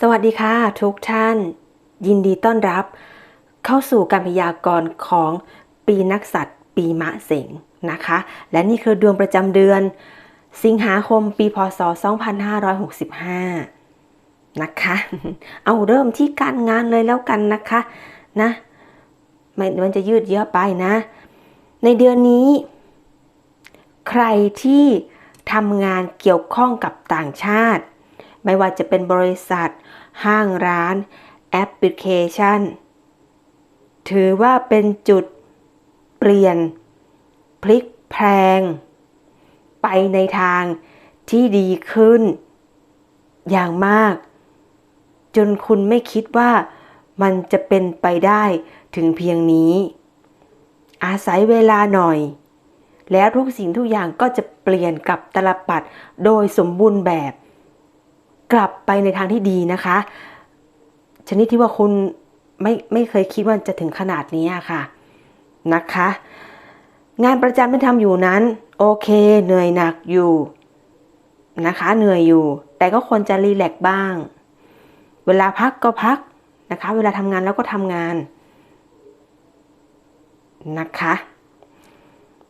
สวัสดีค่ะทุกท่าน ยินดีต้อนรับ เข้าสู่การพยากรณ์ของปีนักษัตริย์ปีมะเสงนะคะ และนี่คือดวงประจำเดือน สิงหาคมปีพศ 2565 นะคะ เอาเริ่มที่การงานเลยแล้วกันนะคะนะม่มันจะยืดเยอะไปนะ ในเดือนนี้ ใครที่ทำงานเกี่ยวข้องกับต่างชาติ ไม่ว่าจะเป็นบริษัท ห้างร้าน แอปพลิเคชัน ถือว่าเป็นจุดเปลี่ยน พลิกแพลง ไปในทางที่ดีขึ้น อย่างมาก จนคุณไม่คิดว่ามันจะเป็นไปได้ถึงเพียงนี้ อาศัยเวลาหน่อย แล้วทุกสิ่งทุกอย่างก็จะเปลี่ยนกับตลปัดโดยสมบูรณ์แบบ กลับไปในทางที่ดีนะคะ ชนิดที่ว่าคุณไม่ไม่เคยคิดว่าจะถึงขนาดนี้ค่ะนะคะ งานประจำที่ทำอยู่นั้น โอเค เหนื่อยหนักอยู่นะคะ เหนื่อยอยู่ แต่ก็ควรจะรีแลกซ์บ้าง เวลาพักก็พักนะคะ เวลาทำงานแล้วก็ทำงานนะคะ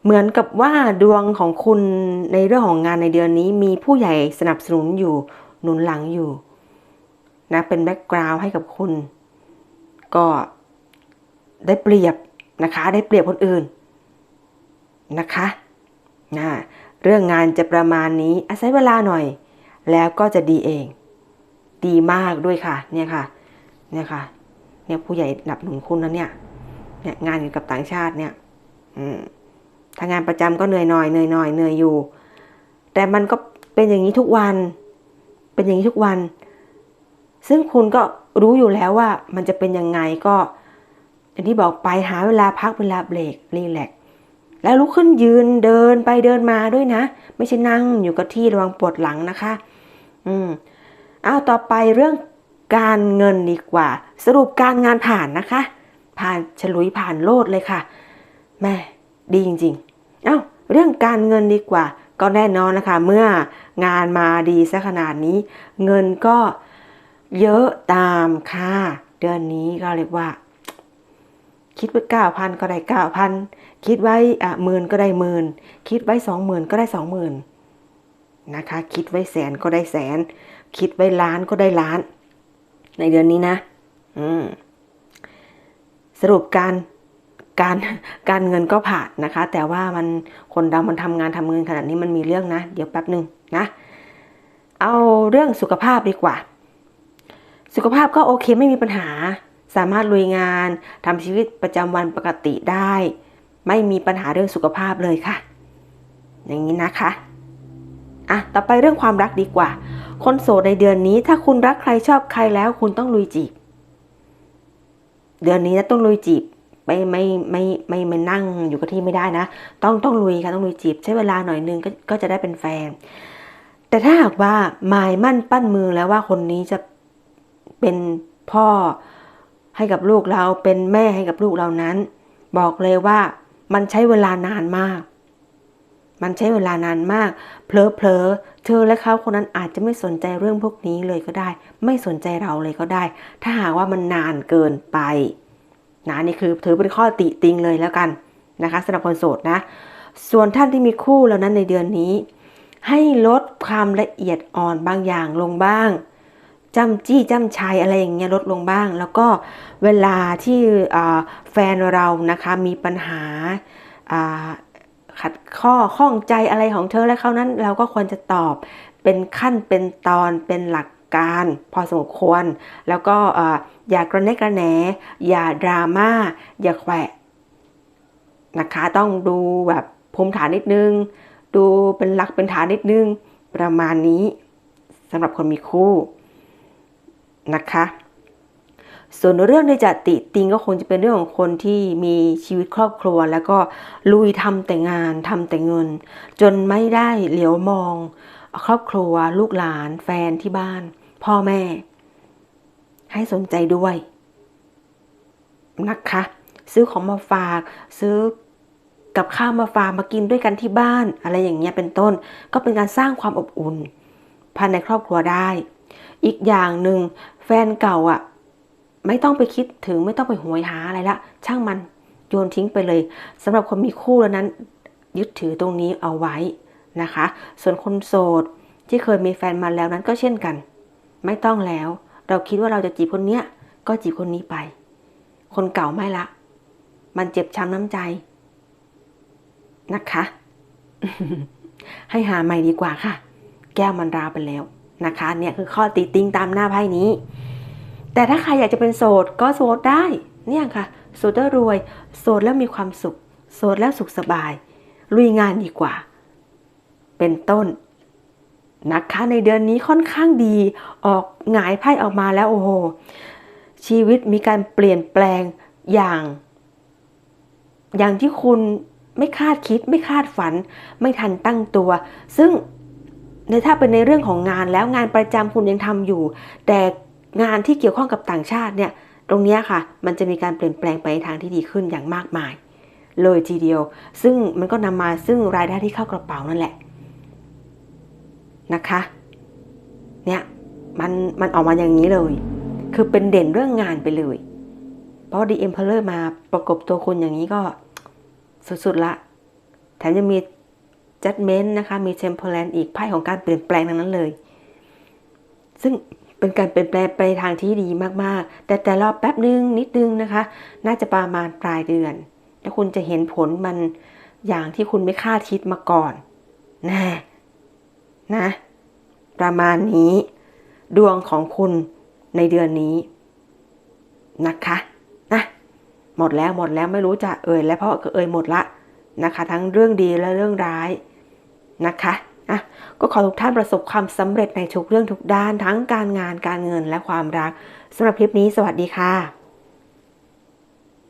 เหมือนกับว่าดวงของคุณในเรื่องของงานในเดือนนี้มีผู้ใหญ่สนับสนุนอยู่ หนุนหลังอยู่นะเป็นแบ็กกราวด์ให้กับคุณ ก็ได้เปรียบนะคะ ได้เปรียบคนอื่นนะคะนะเรื่องงานจะประมาณนี้อาศัยเวลาหน่อย แล้วก็จะดีเอง ดีมากด้วยค่ะ เนี่ยค่ะ เนี่ยค่ะ เนี่ยผู้ใหญ่หนับหนุนคุณนะเนี่ย เนี่ยงานอยู่กับต่างชาติเนี่ย อืมถ้างานประจำก็เหนื่อยหน่อยเหนื่อยหน่อยเหนื่อยอยู่ แต่มันก็เป็นอย่างนี้ทุกวัน เป็นอย่างนี้ทุกวัน ซึ่งคุณก็รู้อยู่แล้วว่ามันจะเป็นยังไงก็อย่างที่บอกไปหาเวลาพักเวลาเบรกรีแลกแล้วลุกขึ้นยืนเดินไปเดินมาด้วยนะ ไม่ใช่นั่งอยู่กับที่ระวังปวดหลังนะคะ อืมเอาต่อไปเรื่องการเงินดีกว่า สรุปการงานผ่านนะคะ ผ่านฉลุยผ่านโลดเลยค่ะแม่ดีจริง ๆ เอา้าเรื่องการเงินดีกว่า ก็แน่นอนนะคะ เมื่องานมาดีซะขนาดนี้ เงินก็เยอะตามค่ะ เดือนนี้ก็เรียกว่า คิดไว้เก้าพันก็ได้เก้าพันคิดไว้อะหมื่นก็ได้หมื่นคิดไว้สองหมื่นก็ได้สองหมื่นนะคะ คิดไว้แสนก็ได้แสน คิดไว้ล้านก็ได้ล้าน ในเดือนนี้นะ อืมสรุปการ การการเงินก็ผ่านนะคะ แต่ว่ามันคนเรามันทำงานทำเงินขนาดนี้มันมีเรื่องนะ เดี๋ยวแป๊บหนึ่งนะ เอาเรื่องสุขภาพดีกว่า สุขภาพก็โอเคไม่มีปัญหา สามารถลุยงานทำชีวิตประจำวันปกติได้ ไม่มีปัญหาเรื่องสุขภาพเลยค่ะ อย่างนี้นะคะอะต่อไปเรื่องความรักดีกว่า คนโสดในเดือนนี้ ถ้าคุณรักใครชอบใครแล้ว คุณต้องลุยจีบ เดือนนี้นะต้องลุยจีบ ไม่ไม่ไม่ไม่ไม่นั่งอยู่กับที่ไม่ได้นะ ต้องต้องลุยค่ะต้องลุยจีบใช้เวลาหน่อยนึงก็ก็จะได้เป็นแฟน แต่ถ้าหากว่าหมายมั่นปั้นมือแล้วว่าคนนี้จะเป็นพ่อให้กับลูกเราเป็นแม่ให้กับลูกเรานั้น บอกเลยว่ามันใช้เวลานานมาก มันใช้เวลานานมาก เพลอเพลอเธอและเขาคนนั้นอาจจะไม่สนใจเรื่องพวกนี้เลยก็ได้ ไม่สนใจเราเลยก็ได้ ถ้าหากว่ามันนานเกินไป นะนี่คือถือเป็นข้อติติงเลยแล้วกันนะคะสำหรับคนโสดนะ ส่วนท่านที่มีคู่แล้วนั้นในเดือนนี้ ให้ลดความละเอียดอ่อนบางอย่างลงบ้างจำจี้จำชัยอะไรอย่างเงี้ยลดลงบ้าง แล้วก็เวลาที่แฟนเรานะคะมีปัญหาขัดข้อข้องใจอะไรของเธอและเขานั้น เราก็ควรจะตอบเป็นขั้นเป็นตอนเป็นหลัก การ พอสมควร แล้วก็อย่ากระเนกระแหนอย่าดราม่าอย่าแขวะนะคะ ต้องดูแบบภูมิฐานนิดนึง ดูเป็นหลักเป็นฐานนิดนึง ประมาณนี้สำหรับคนมีคู่นะคะ ส่วนเรื่องในจะติติงก็คงจะเป็นเรื่องของคนที่มีชีวิตครอบครัว แล้วก็ลุยทำแต่งานทำแต่เงิน จนไม่ได้เหลียวมอง ครอบครัว ลูกหลาน แฟนที่บ้าน พ่อแม่ ให้สนใจด้วยนะคะ ซื้อของมาฝาก ซื้อกับข้าวมาฝากมากินด้วยกันที่บ้าน อะไรอย่างเงี้ยเป็นต้น ก็เป็นการสร้างความอบอุ่นภายในครอบครัวได้ อีกอย่างหนึ่งแฟนเก่าอะ ไม่ต้องไปคิดถึงไม่ต้องไปหวยหาอะไรละ ช่างมันโยนทิ้งไปเลยสำหรับคนมีคู่แล้วนั้น ยึดถือตรงนี้เอาไว้นะคะ ส่วนคนโสดที่เคยมีแฟนมาแล้วนั้นก็เช่นกัน ไม่ต้องแล้ว เราคิดว่าเราจะจีบคนเนี้ย ก็จีบคนนี้ไป คนเก่าไม่ละ มันเจ็บช้ำน้ำใจ นะคะ ให้หาใหม่ดีกว่าค่ะ แก้วมันราไปแล้วนะคะ เนี่ยคือข้อติติงตามหน้าไพ่นี้ แต่ถ้าใครอยากจะเป็นโสดก็โสดได้ เนี่ยค่ะ โสดแล้วรวย โสดแล้วมีความสุข โสดแล้วสุขสบาย ลุยงานดีกว่า เป็นต้น นะคะในเดือนนี้ค่อนข้างดีออกหงายไพ่ออกมาแล้วโอ้โหชีวิตมีการเปลี่ยนแปลงอย่าง อย่างที่คุณไม่คาดคิดไม่คาดฝัน ไม่ทันตั้งตัว ซึ่งในถ้าเป็นในเรื่องของงานแล้วงานประจำคุณยังทำอยู่ แต่งานที่เกี่ยวข้องกับต่างชาติเนี่ย ตรงนี้ค่ะ มันจะมีการเปลี่ยนแปลงไปในทางที่ดีขึ้นอย่างมากมาย เลยทีเดียว ซึ่งมันก็นำมาซึ่งรายได้ที่เข้ากระเป๋านั่นแหละ นะคะ เนี่ยมันมันออกมาอย่างนี้เลย คือเป็นเด่นเรื่องงานไปเลย เพราะดีเอ็มเพลเลอร์มาประกบตัวคุณอย่างนี้ก็สุดๆละ แถมยังมี judgment นะคะ มี temperance อีกไพ่ของการเปลี่ยนแปลงทั้งนั้นเลย ซึ่งเป็นการเปลี่ยนแปลงไปทางที่ดีมากๆ แต่แต่รอแป๊บนึงนิดนึงนะคะ น่าจะประมาณปลายเดือน แล้วคุณจะเห็นผลมันอย่างที่คุณไม่คาดคิดมาก่อนนะ นะ ประมาณนี้ดวงของคุณในเดือนนี้นะคะนะหมดแล้วหมดแล้วไม่รู้จะเอ่ยแล้วเพราะเอ่ยหมดละนะคะ ทั้งเรื่องดีและเรื่องร้ายนะคะอะก็ขอทุกท่านประสบความสำเร็จในทุกเรื่องทุกด้านทั้งการงานการเงินและความรักสำหรับคลิปนี้สวัสดีค่ะ